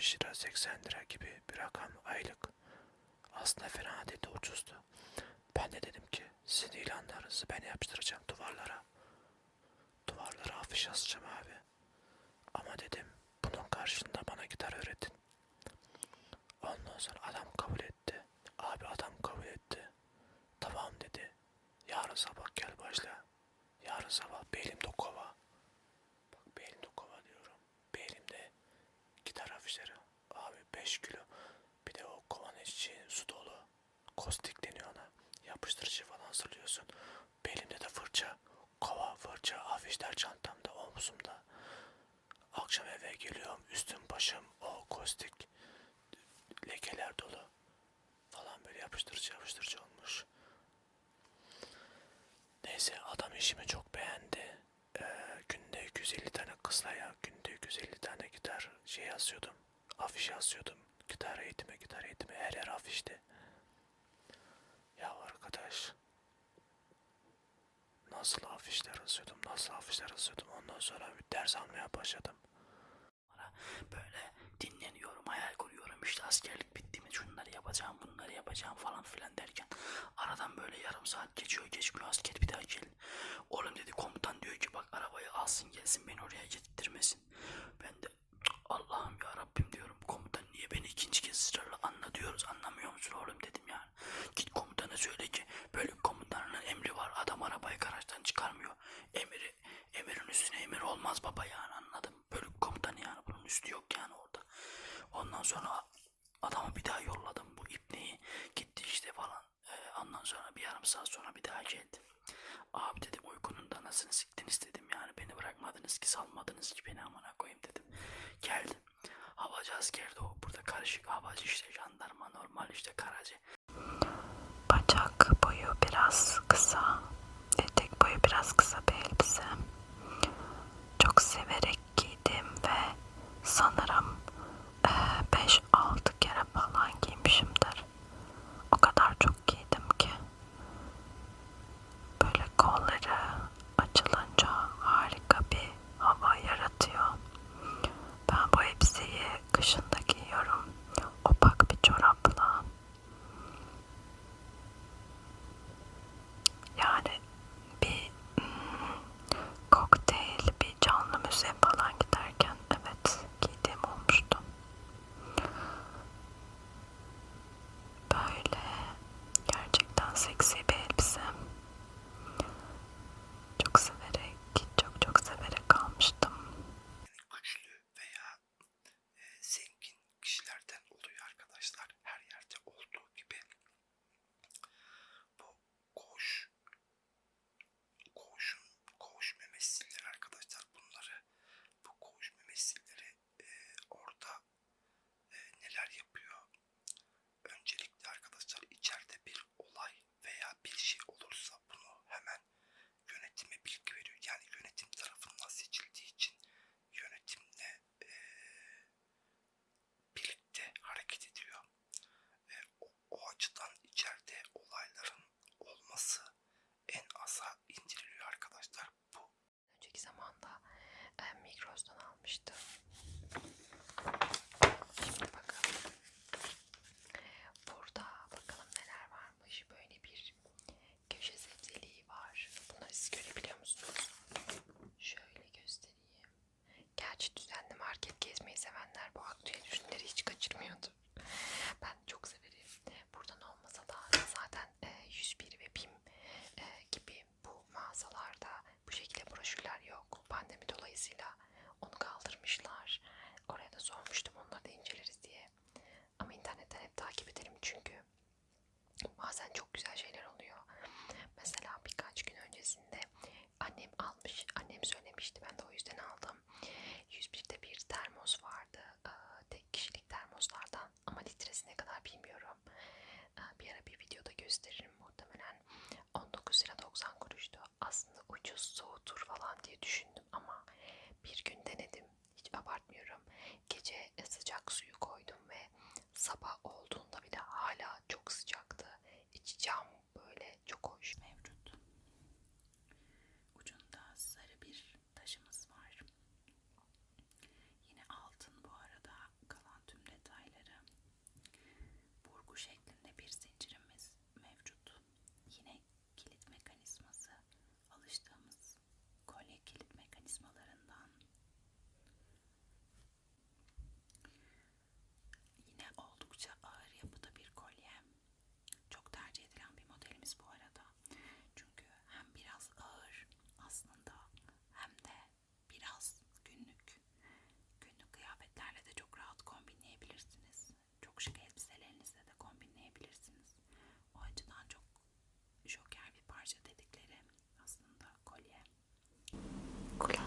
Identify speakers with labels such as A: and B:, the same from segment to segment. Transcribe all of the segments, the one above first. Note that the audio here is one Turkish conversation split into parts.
A: 70 lira 80 lira gibi bir rakam aylık. Aslında fena değil de ucuzdu. Ben de dedim ki sizin ilanlarınızı ben yapıştıracağım duvarlara. Duvarlara afiş asacağım abi. Ama dedim bunun karşılığında bana gitar öğretin. Ondan sonra adam kabul etti. Abi adam kabul etti. Tamam dedi. Yarın sabah gel başla. Yarın sabah belimde kova. Bak belimde kova diyorum. Belimde gitar afişleri. Abi 5 kilo. Bir de o kovanın içi su dolu. Kostik deniyor ona. Yapıştırıcı falan hazırlıyorsun. Belimde de fırça. Kova, fırça, afişler çantamda, omzumda. Akşam eve geliyorum. Üstüm başım o kostik lekeler dolu. Falan böyle yapıştırıcı yapıştırıcı olmuş. Neyse adam işimi çok beğendi. Ee, günde 250 tane kızla ya günde 250 tane gitar şey yazıyordum. Afiş yazıyordum. Gitar eğitimi, gitar eğitimi her yer afişti. Arkadaş nasıl afişler asıyordum, nasıl afişler asıyordum. Ondan sonra bir ders almaya başladım.
B: Böyle dinleniyorum, hayal kuruyorum. İşte askerlik bitti mi şunları yapacağım, bunları yapacağım falan filan derken aradan böyle yarım saat geçiyor, geçmiyor asker bir daha gel. Oğlum dedi komutan diyor ki bak arabayı alsın gelsin beni oraya getirmesin. Ben de "Cık, Allah'ım ya Rabbim diyorum komutan niye beni ikinci kez ısrarla anla diyoruz anlamıyor musun oğlum dedim yani. Git komutana söyle ki böyle komutanın emri var adam arabayı garajdan çıkarmıyor. Emri, emirin üstüne emir olmaz baba yani anladım. Bölük komutanı yani bunun üstü yok yani orada. Ondan sonra adamı bir daha yolladım bu ipneyi gitti işte falan. Ee, ondan sonra bir yarım saat sonra bir daha geldi. Abi dedim uykunun da anasını siktiniz dedim yani beni bırakmadınız ki salmadınız ki beni amına koyayım dedim. Geldim. Havacı askerdi o burada karışık havacı işte jandarma normal işte karacı.
C: Boyu biraz kısa, etek boyu biraz kısa bir elbise. Çok severek giydim ve sanırım 5-6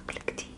A: conflictiva.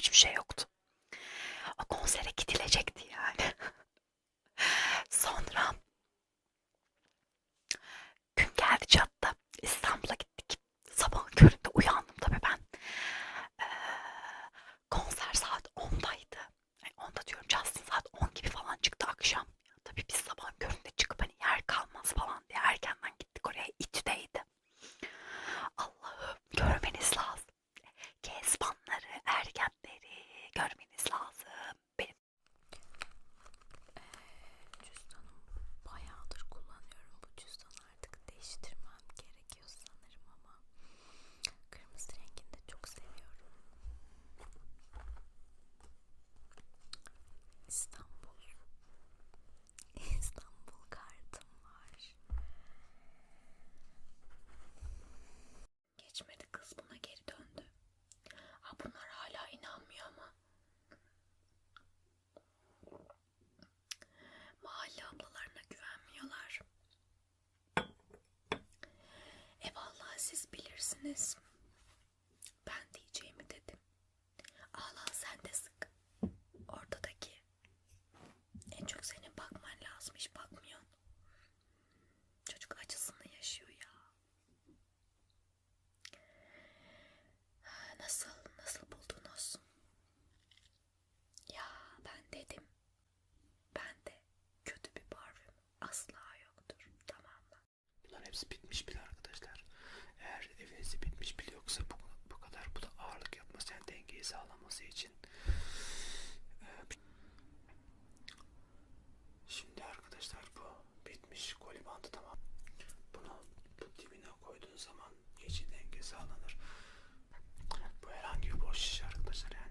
A: hiçbir şey yok. this sağlaması için. Ee, şimdi arkadaşlar bu bitmiş koli bandı tamam. Bunu bu dibine koyduğun zaman geçi denge sağlanır. Bu herhangi bir boş iş arkadaşlar yani.